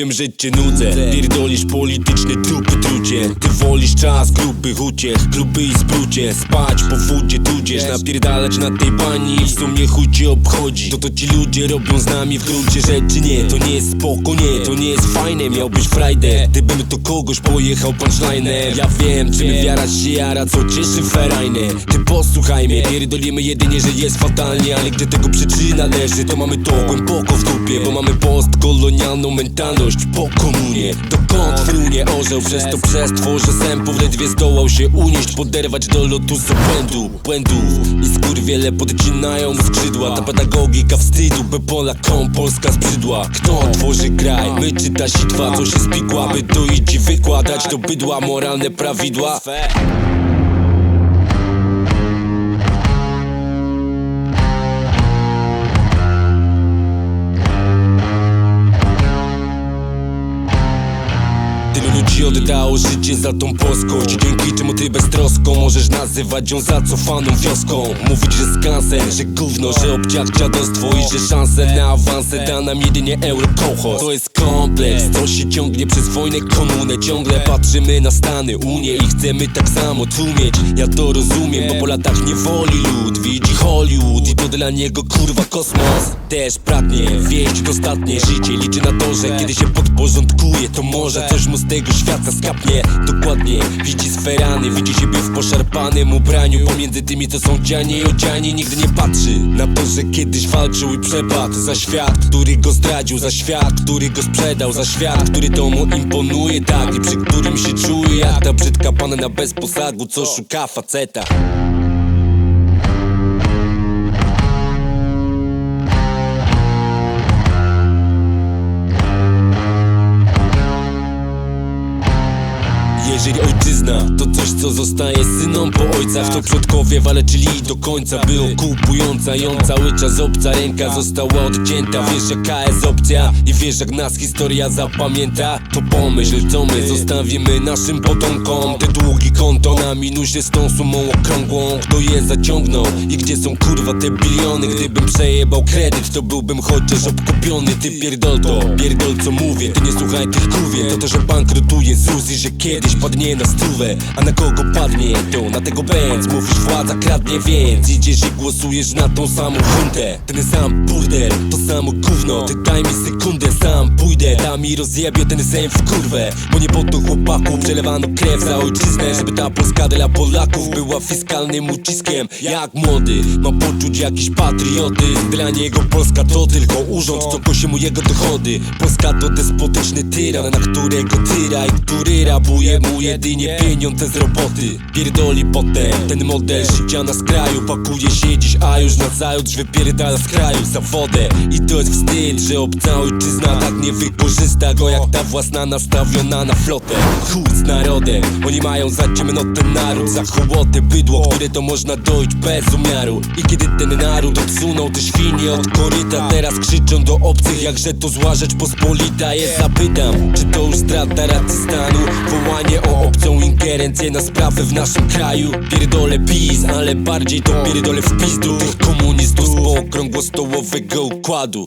wiem, że cię nudzę. Pierdolisz polityczne dupy trucie Ty wolisz czas grubych uciech Gruby i sprucie Spać po wódzie tudzież. Napierdalać na tej bani. W sumie chuj cię obchodzi. To to ci ludzie robią z nami w gruncie rzeczy. Nie, to nie jest spoko, nie, to nie jest fajne. Miałbyś frajdę, gdybym to kogoś pojechał punchliner Ja wiem, czym wiara się jara, co cieszy ferajne. Ty posłuchaj mnie, pierdolimy jedynie, że jest fatalnie. Ale gdy tego przyczyna leży, to mamy to głęboko w dupie. Bo mamy postkolonialną mentalność po komunie. Dokąd frunie orzeł, przez to przestworze sępów Ledwie zdołał się unieść, poderwać do lotu z obłędu Błędów. I skurwiele podcinają mu skrzydła. Ta pedagogika wstydu, by Polakom Polska zbrzydła Kto tworzy kraj? My czy ta sitwa, co się spikła By doić i wykładać? Do bydła moralne prawidła Ludzi oddało życie za tą polskość Dzięki czemu ty beztroską możesz nazywać ją zacofaną wioską. Mówić, że skansen, że gówno, że obciach dziadostwo I że szanse na awanse da nam jedynie euro kołchoz To jest kompleks, co się ciągnie przez wojnę komunę. Ciągle patrzymy na Stany, Unię i chcemy tak samo tu mieć Ja to rozumiem, bo po latach niewoli lud widzi to dla niego kurwa kosmos. Też pragnie wieść dostatnie. Życie Liczy na to, że kiedy się podporządkuje To może coś mu z tego świata skapnie. Dokładnie, widzi sferany Widzi siebie w poszarpanym ubraniu. Pomiędzy tymi co są dzianie i odziani Nigdy nie patrzy. Na to, że kiedyś walczył i przepadł. Za świat, który go zdradził Za świat, który go sprzedał Za świat, który to mu imponuje tak. I przy którym się czuje jak ta brzydka panna bez posagu Co szuka faceta Jeżeli ojczyzna to coś co zostaje synom po ojcach To przodkowie walczyli do końca By okupująca ją cały czas obca ręka została odcięta. Wiesz jaka jest opcja i wiesz jak nas historia zapamięta? To pomyśl co my zostawimy naszym potomkom. Te długi konto na minusie z tą sumą okrągłą. Kto je zaciągnął i gdzie są kurwa te biliony? Gdybym przejebał kredyt to byłbym chociaż obkupiony. Ty pierdol to, pierdol co mówię. Ty nie słuchaj tych kurwie To to, że bankrutuje ZUS i że kiedyś padnie na stówę A na kogo padnie to? Na tego bęc Mówisz władza kradnie więc Idziesz i głosujesz na tą samą huntę Ten sam burdel, to samo gówno. Ty daj mi sekundę, sam pójdę. Tam i rozjebie ten sejm w kurwę. Bo nie po to chłopaku przelewano krew za ojczyznę Żeby ta Polska dla Polaków była fiskalnym uciskiem. Jak młody, ma poczuć jakiś patriotyzm Dla niego Polska to tylko urząd, co kosi mu jego dochody. Polska to despotyczny tyran, na którego tyra I który rabuje mu jedynie pieniądze z roboty. Pierdoli potem ten model życia na skraju. Pakuje się dziś, a już na zajutrz wypierdala z kraju za wodę. I to jest wstyd, że obca ojczyzna tak nie wykorzysta go Jak ta własna nastawiona na flotę. Chuj z narodem, oni mają za ciemnotę naród Za bydło, które to można dojść bez umiaru. I kiedy ten naród odsunął te świnie od koryta Teraz krzyczą do obcych, jakże to zła rzecz pospolita jest. Zapytam, czy to już strata racji stanu? Wołanie o obcą ingerencję na sprawy w naszym kraju. Pierdolę PiS, ale bardziej to pierdolę w pizdu Tych komunistów z pookrągłostołowego układu